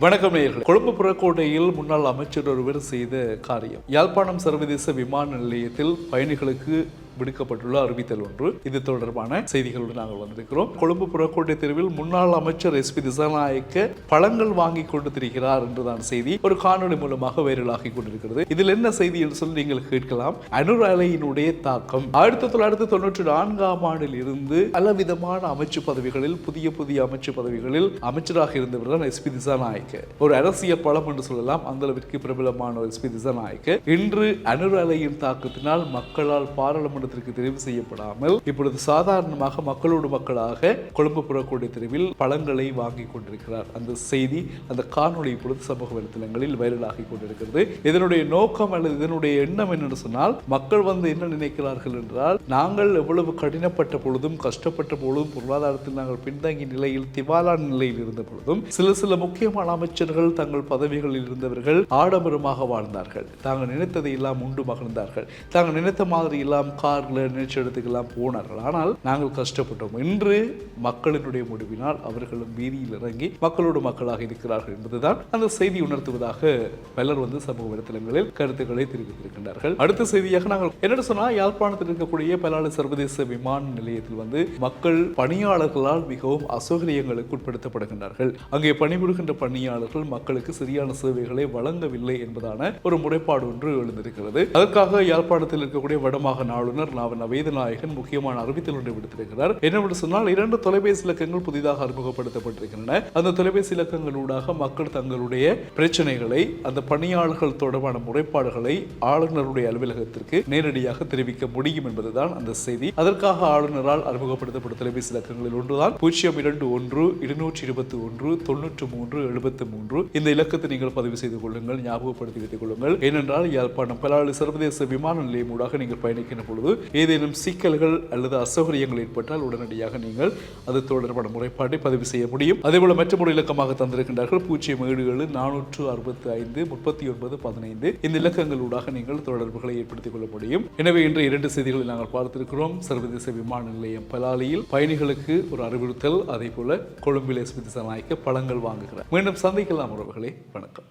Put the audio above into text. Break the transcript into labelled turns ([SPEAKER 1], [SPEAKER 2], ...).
[SPEAKER 1] வணக்கம் நேயர்களே. கொழும்பு புறக்கோட்டையில் முன்னாள் அமைச்சர் ஒருவர் செய்த காரியம். யாழ்ப்பாணம் சர்வதேச விமான நிலையத்தில் பயணிகளுக்கு விடுக்கப்பட்டுள்ள அறிவித்தல் ஒன்று. இது தொடர்பான செய்திகளுடன் நாங்கள் வந்திருக்கிறோம். கொழும்பு புறக்கோட்டை தெருவில் முன்னாள் அமைச்சர் எஸ் பி திசாநாயக்க பழங்கள் வாங்கி கொண்டு திரிகிறார் என்றுதான் செய்தி. ஒரு காணொளி மூலமாக வைரலாகி கொண்டிருக்கிறது. இதில் என்ன செய்தி என்று சொல்லி நீங்கள் கேட்கலாம். அனுர் அலையினுடைய தாக்கம். ஆயிரத்தி தொள்ளாயிரத்தி தொண்ணூற்றி நான்காம் ஆண்டில் இருந்து பலவிதமான அமைச்சு பதவிகளில் புதிய புதிய அமைச்சு பதவிகளில் அமைச்சராக இருந்தவர் தான் எஸ் பி திசாநாயக்க. ஒரு அரசியல் பலம் என்று சொல்லலாம். அந்த அளவிற்கு பிரபலமான எஸ் பி திசாநாயக்க. இன்று அனுர் அலையின் தாக்கத்தினால் மக்களால் பாராளுமன்ற கூட்டத்திற்கு தெரிவு செய்யப்படாமல் இப்பொழுது சாதாரணமாக மக்களோடு மக்களாக கொழும்பு புறக்கூடிய தெருவில் பழங்களை வாங்கி கொண்டிருக்கிறார். அந்த செய்தி அந்த காணொளி இப்பொழுது சமூக வலைத்தளங்களில் வைரலாகி கொண்டிருக்கிறது. இதனுடைய நோக்கம் அல்லது இதனுடைய எண்ணம் என்னென்னு சொன்னால் மக்கள் வந்து என்ன நினைக்கிறார்கள் என்றால் நாங்கள் எவ்வளவு கடினப்பட்ட பொழுதும் கஷ்டப்பட்ட பொழுதும் பொருளாதாரத்தில் நாங்கள் பின்தங்கிய நிலையில் திவாலான நிலையில் இருந்த பொழுதும் சில சில முக்கியமான அமைச்சர்கள் தங்கள் பதவிகளில் இருந்தவர்கள் ஆடம்பரமாக வாழ்ந்தார்கள். தாங்கள் நினைத்ததை எல்லாம் உண்டு மகிழ்ந்தார்கள். தாங்கள் நினைத்த மாதிரி எல்லாம் கார் நினைச்ச இடத்துக்கெல்லாம் போனார்கள். ஆனால் நாங்கள் கஷ்டப்பட்டோம். இன்று மக்களினுடைய முடிவினால் அவர்களும் வீதியில் இறங்கி மக்களோடு மக்களாக இருக்கிறார்கள் என்பதுதான் அந்த செய்தி உணர்த்துவதாக பலர் வந்து சமூக வலைத்தளங்களில் கருத்துக்களை தெரிவித்திருக்கின்றார்கள். அடுத்த செய்தியாக நாங்கள் என்ன சொன்னால் யாழ்ப்பாணத்தில் இருக்கக்கூடிய பலாலு சர்வதேச விமான நிலையத்தில் வந்து மக்கள் பணியாளர்களால் மிகவும் அசௌகரியங்களுக்கு உட்படுத்தப்படுகின்றார்கள். அங்கே பணிபுரிகின்ற பணியாளர்கள் மக்களுக்கு சரியான சேவைகளை வழங்கவில்லை என்பதான ஒரு முறைப்பாடு ஒன்று எழுந்திருக்கிறது. அதற்காக யாழ்ப்பாணத்தில் இருக்கக்கூடிய வடமாகாண ஆளுநர் நாவன் வேதநாயகன் முக்கியமான அறிவித்தல் ஒன்றை விடுத்திருக்கிறார் என்னவென்று சொன்னால் இரண்டு தொலைபேசி இலக்கங்கள் புதிதாக அறிமுகப்படுத்தப்பட்டிருக்கின்றன. அந்த தொலைபேசி இலக்கங்களூடாக மக்கள் தங்களுடைய பிரச்சனைகளை அந்த பணியாளர்கள் தொடர்பான முறைப்பாடுகளை ஆளுநருடைய அலுவலகத்திற்கு நேரடியாக தெரிவிக்க முடியும் என்பதுதான் அந்த செய்தி. அதற்காக ஆளுநரால் அறிமுகப்படுத்தப்பட்ட தொலைபேசி இலக்கங்களில் ஒன்றுதான். பூஜ்ஜியம் இரண்டு ஒன்று இருநூற்றி இருபத்தி ஒன்று தொண்ணூற்று மூன்று எழுபத்தி மூன்று. இந்த இலக்கத்தை நீங்கள் பதிவு செய்து கொள்ளுங்கள் ஞாபகப்படுத்தி வைத்துக் கொள்ளுங்கள். ஏனென்றால் யாழ்ப்பாணம் பலாலி சர்வதேச விமான நிலையம் ஊடாக நீங்கள் பயணிக்கின்ற பொழுது ஏதேனும் சிக்கல்கள் அல்லது அசௌகரியங்கள் ஏற்பட்டால் உடனடியாக நீங்கள் அது தொடர்பான முறைப்பாட்டை பதிவு செய்ய முடியும். அதேபோல மற்றொரு இலக்கமாக தந்திருக்கின்றார்கள் பூஜ்ஜியம் ஏழு ஏழு நானூற்று அறுபத்தி ஐந்து முப்பத்தி ஒன்பது பதினைந்து. இந்த இலக்கங்களூடாக நீங்கள் தொடர்புகளை ஏற்படுத்திக் கொள்ள முடியும். எனவே இன்று இரண்டு செய்திகளை நாங்கள் பார்த்திருக்கிறோம். சர்வதேச விமான நிலையம் பலாலியில் பயணிகளுக்கு ஒரு அறிவுறுத்தல் அதே போல கொழும்பிலே எஸ்பி திசாநாயக்க பழங்கள் வாங்குகிறார். மீண்டும் சந்திக்கலாம் உறவுகளே. வணக்கம்.